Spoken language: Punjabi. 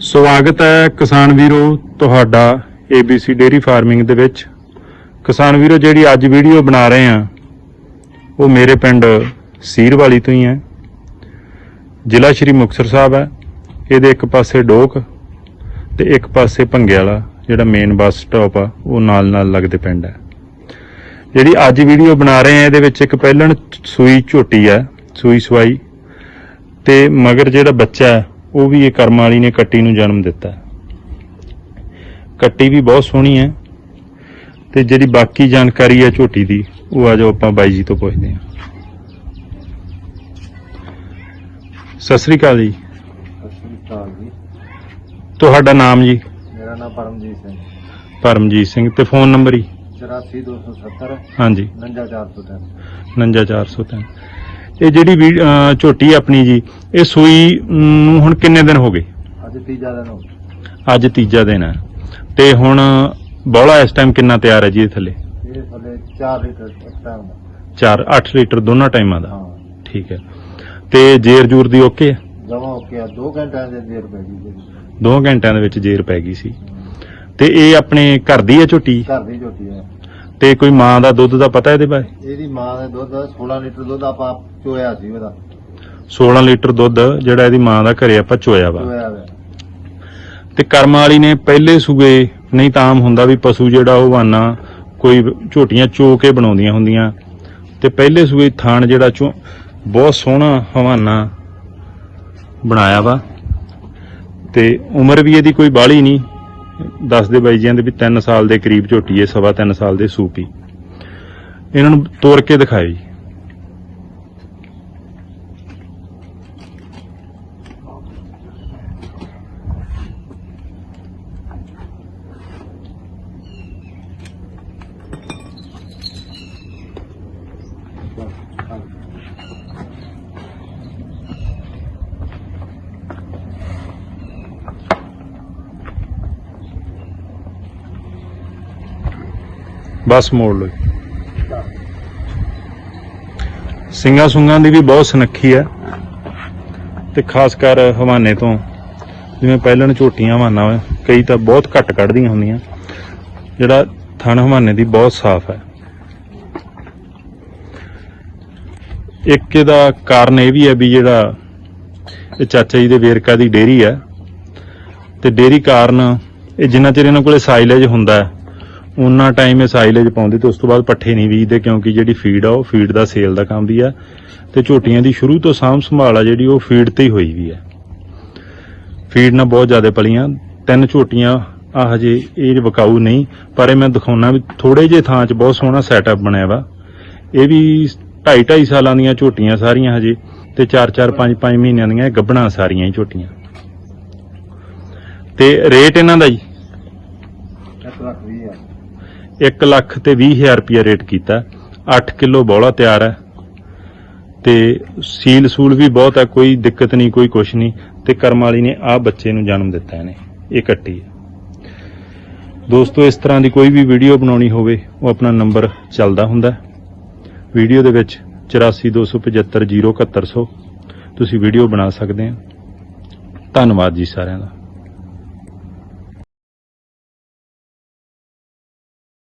ਸਵਾਗਤ ਹੈ ਕਿਸਾਨ ਵੀਰੋ ਤੁਹਾਡਾ ABC ਡੇਰੀ ਫਾਰਮਿੰਗ ਦੇ ਵਿੱਚ। ਕਿਸਾਨ ਵੀਰੋ, ਜਿਹੜੀ ਅੱਜ ਵੀਡੀਓ ਬਣਾ ਰਹੇ ਆ ਉਹ ਮੇਰੇ ਪਿੰਡ ਸੀਰਵਾਲੀ ਤੋਂ ਹੀ ਹੈ। ਜ਼ਿਲ੍ਹਾ ਸ਼੍ਰੀ ਮੁਕਤਸਰ ਸਾਹਿਬ ਹੈ। ਇਹਦੇ ਇੱਕ ਪਾਸੇ ਡੋਕ ਤੇ ਇੱਕ ਪਾਸੇ ਭੰਗੇ ਵਾਲਾ, ਜਿਹੜਾ ਮੇਨ ਬੱਸ ਸਟਾਪ ਆ, ਉਹ ਨਾਲ ਨਾਲ ਲੱਗਦੇ ਪਿੰਡ ਹੈ। ਜਿਹੜੀ ਅੱਜ ਵੀਡੀਓ ਬਣਾ ਰਹੇ ਆ ਇਹਦੇ ਵਿੱਚ ਇੱਕ ਪਹਿਲਣ ਸੂਈ ਝੋਟੀ ਹੈ, ਸੂਈ ਸਵਾਈ। ਤੇ ਮਗਰ ਜਿਹੜਾ ਬੱਚਾ ਹੈ ਉਹ ਵੀ ਇਹ ਕਰਮ ਵਾਲੀ ਨੇ ਕੱਟੀ ਨੂੰ ਜਨਮ ਦਿੱਤਾ। ਕੱਟੀ ਵੀ ਬਹੁਤ ਸੋਹਣੀ ਹੈ। ਤੇ ਜਿਹੜੀ ਬਾਕੀ ਜਾਣਕਾਰੀ ਹੈ ਝੋਟੀ ਦੀ ਉਹ ਆ ਜਾਓ ਆਪਾਂ ਬਾਈ ਜੀ ਤੋਂ ਪੁੱਛਦੇ ਹਾਂ। ਸਤਿ ਸ੍ਰੀ ਅਕਾਲ ਜੀ। ਸਤਿ ਸ਼੍ਰੀ ਅਕਾਲ ਜੀ। ਤੁਹਾਡਾ ਨਾਮ ਜੀ? ਮੇਰਾ ਨਾਮ ਪਰਮਜੀਤ ਸਿੰਘ। ਪਰਮਜੀਤ ਸਿੰਘ। ਤੇ ਫੋਨ ਨੰਬਰ ਹੀ 84270 ਹਾਂਜੀ। 59403 59403 ਇਹ ਜਿਹੜੀ ਵੀ- ਅਹ ਝੋਟੀ ਆਪਣੀ ਜੀ ਇਹ ਸੂਈ ਨੂੰ ਹੁਣ ਕਿੰਨੇ ਦਿਨ ਹੋ ਗਏ? ਅੱਜ ਤੀਜਾ ਦਿਨ ਹੋ ਗਿਆ। ਅੱਜ ਤੀਜਾ ਦਿਨ ਹੈ ਤੇ ਹੁਣ ਬੋਲਾ ਇਸ ਟਾਈਮ ਕਿੰਨਾ ਤਿਆਰ ਹੈ ਜੀ ਇਹ ਥੱਲੇ? ਇਹ ਥੱਲੇ 4 ਲੀਟਰ ਟਾਈਮ ਦਾ 4 8 ਲੀਟਰ ਦੋਨਾਂ ਟਾਈਮਾਂ ਦਾ? ਹਾਂ। ਠੀਕ ਹੈ। ਤੇ ਜੇਰ ਜੂਰ ਦੀ ਓਕੇ ਹੈ ਜਮਾ ਹੋ ਗਿਆ 2 ਘੰਟਿਆਂ ਦੇ ਦੇਰ ਪੈ ਗਈ ਜੀ। 2 ਘੰਟਿਆਂ ਦੇ ਵਿੱਚ ਜੇਰ ਪੈ ਗਈ ਸੀ। ਤੇ ਇਹ ਆਪਣੇ ਘਰ ਦੀ ਹੈ ਝੋਟੀ? ਘਰ ਦੀ ਝੋਟੀ ਹੈ ਤੇ ਕੋਈ ਮਾਂ ਦਾ ਦੁੱਧ ਦਾ ਪਤਾ ਇਹਦੇ ਬਾਰੇ? ਇਹਦੀ ਮਾਂ ਦੇ ਦੁੱਧ 16 ਲੀਟਰ ਦੁੱਧ ਆਪਾਂ ਚੋਇਆ ਸੀ ਉਹਦਾ। 16 ਲੀਟਰ ਦੁੱਧ ਜਿਹੜਾ ਇਹਦੀ ਮਾਂ ਦਾ ਘਰੇ ਆਪਾਂ ਚੋਇਆ ਵਾ। ਚੋਇਆ ਤੇ ਕਰਮ ਵਾਲੀ ਨੇ ਪਹਿਲੇ ਸੂਏ ਨਹੀਂ ਤਾਂ ਆਮ ਹੁੰਦਾ ਵੀ ਪਸ਼ੂ ਜਿਹੜਾ ਉਹ ਵਾਨਾ ਕੋਈ ਝੋਟੀਆਂ ਚੋ ਕੇ ਬਣਾਉਂਦੀਆਂ ਹੁੰਦੀਆਂ। ਤੇ ਪਹਿਲੇ ਸੂਏ ਥਾਣ ਜਿਹੜਾ ਚੋ ਬਹੁਤ ਸੋਹਣਾ ਹਵਾਨਾ ਬਣਾਇਆ ਵਾ। ਤੇ ਉਮਰ ਵੀ ਇਹਦੀ ਕੋਈ ਬਾਹਲੀ ਨਹੀਂ। ਦੱਸਦੇ ਬਾਈ ਜੀਆਂ ਦੇ ਵੀ 3 ਸਾਲ ਦੇ ਕਰੀਬ ਝੋਟੀ ਹੈ ਸਵਾ 3 ਸਾਲ ਦੇ ਸੂਪੀ ਇਹਨਾਂ ਨੂੰ ਤੋੜ ਕੇ ਦਿਖਾਇਓ ਬਸ ਮੋੜ ਲਓ ਜੀ। ਸਿੰਘਾਂ ਸੁੰਗਾਂ ਦੀ ਵੀ ਬਹੁਤ ਸੁਨੱਖੀ ਹੈ ਤੇ ਖਾਸ ਕਰ ਹਵਾਨੇ ਤੋਂ। ਜਿਵੇਂ ਪਹਿਲਾਂ ਝੋਟੀਆਂ ਹਵਾਨਾ ਕਈ ਤਾਂ ਬਹੁਤ ਘੱਟ ਕੱਢਦੀਆਂ ਹੁੰਦੀਆਂ। ਜਿਹੜਾ ਥਣ ਹਵਾਨੇ ਦੀ ਬਹੁਤ ਸਾਫ਼ ਹੈ। ਇੱਕ ਇਹਦਾ ਕਾਰਨ ਇਹ ਵੀ ਹੈ ਵੀ ਜਿਹੜਾ ਇਹ ਚਾਚਾ ਜੀ ਦੇ ਵੇਰਕਾ ਦੀ ਡੇਰੀ ਹੈ। ਤੇ ਡੇਰੀ ਕਾਰਨ ਇਹ ਜਿੰਨਾ ਚਿਰ ਇਹਨਾਂ ਕੋਲੇ ਸਾਈਲੇਜ ਹੁੰਦਾ ਹੈ ਉਨਾ ਟਾਈਮ ਇਹ ਸਾਈਲੇਜ ਪਾਉਂਦੇ ਤੇ ਉਸ ਤੋਂ ਬਾਅਦ ਪੱਠੇ ਨਹੀਂ ਬੀਜਦੇ ਕਿਉਂਕਿ ਜਿਹੜੀ ਫੀਡ ਆ ਉਹ ਫੀਡ ਦਾ ਸੇਲ ਦਾ ਕੰਮ ਵੀ ਆ ਤੇ ਝੋਟੀਆਂ ਦੀ ਸ਼ੁਰੂ ਤੋਂ ਸਾਂਭ ਸੰਭਾਲ ਆ ਜਿਹੜੀ ਉਹ ਫੀਡ ਤੇ ਹੀ ਹੋਈ ਵੀ ਹੈ ਫੀਡ ਨਾਲ ਬਹੁਤ ਜ਼ਿਆਦਾ ਪਲੀਆਂ, ਤਿੰਨ ਝੋਟੀਆਂ ਆ ਹਜੇ ਇਹ ਵਿਕਾਊ ਨਹੀਂ, ਪਰ ਇਹ ਮੈਂ ਦਿਖਾਉਣਾ ਵੀ ਥੋੜੇ ਜਿਹੇ ਥਾਂ 'ਚ ਬਹੁਤ ਸੋਹਣਾ ਸੈਟਅਪ ਬਣਿਆ ਵਾ। ਇਹ ਵੀ 2.5 2.5 ਸਾਲਾਂ ਦੀਆਂ ਝੋਟੀਆਂ ਸਾਰੀਆਂ ਹਜੇ ਤੇ 4 4 5 5 ਮਹੀਨਿਆਂ ਦੀਆਂ ਇਹ ਗੱਭਣਾ ਸਾਰੀਆਂ ਹੀ ਝੋਟੀਆਂ। ਤੇ ਰੇਟ ਇਹਨਾਂ ਦਾ ਜੀ? ਇੱਕ ਲੱਖ ਵੀਹ ਆ 1 ਲੱਖ ਤੇ 20000 ਰੁਪਿਆ ਰੇਟ ਕੀਤਾ। 8 ਕਿਲੋ ਬੋਲਾ ਤਿਆਰ ਹੈ। ਤੇ ਸੀਲ ਸੂਲ ਵੀ ਬਹੁਤ ਹੈ, ਕੋਈ ਦਿੱਕਤ ਨਹੀਂ, ਕੋਈ ਕੁਛ ਨਹੀਂ। ਤੇ ਕਰਮ ਵਾਲੀ ਨੇ ਆ ਬੱਚੇ ਨੂੰ ਜਨਮ ਦਿੱਤਾ ਇਹਨੇ। ਇਹ ਕੱਟੀ ਹੈ। ਦੋਸਤੋ, ਇਸ ਤਰ੍ਹਾਂ ਦੀ ਕੋਈ ਵੀ ਵੀਡੀਓ ਬਣਾਉਣੀ ਹੋਵੇ, ਉਹ ਆਪਣਾ ਨੰਬਰ ਚੱਲਦਾ ਹੁੰਦਾ ਵੀਡੀਓ ਦੇ ਵਿੱਚ 8427507100 ਤੁਸੀਂ ਵੀਡੀਓ ਬਣਾ ਸਕਦੇ ਹੋ। ਧੰਨਵਾਦ ਜੀ ਸਾਰਿਆਂ ਦਾ।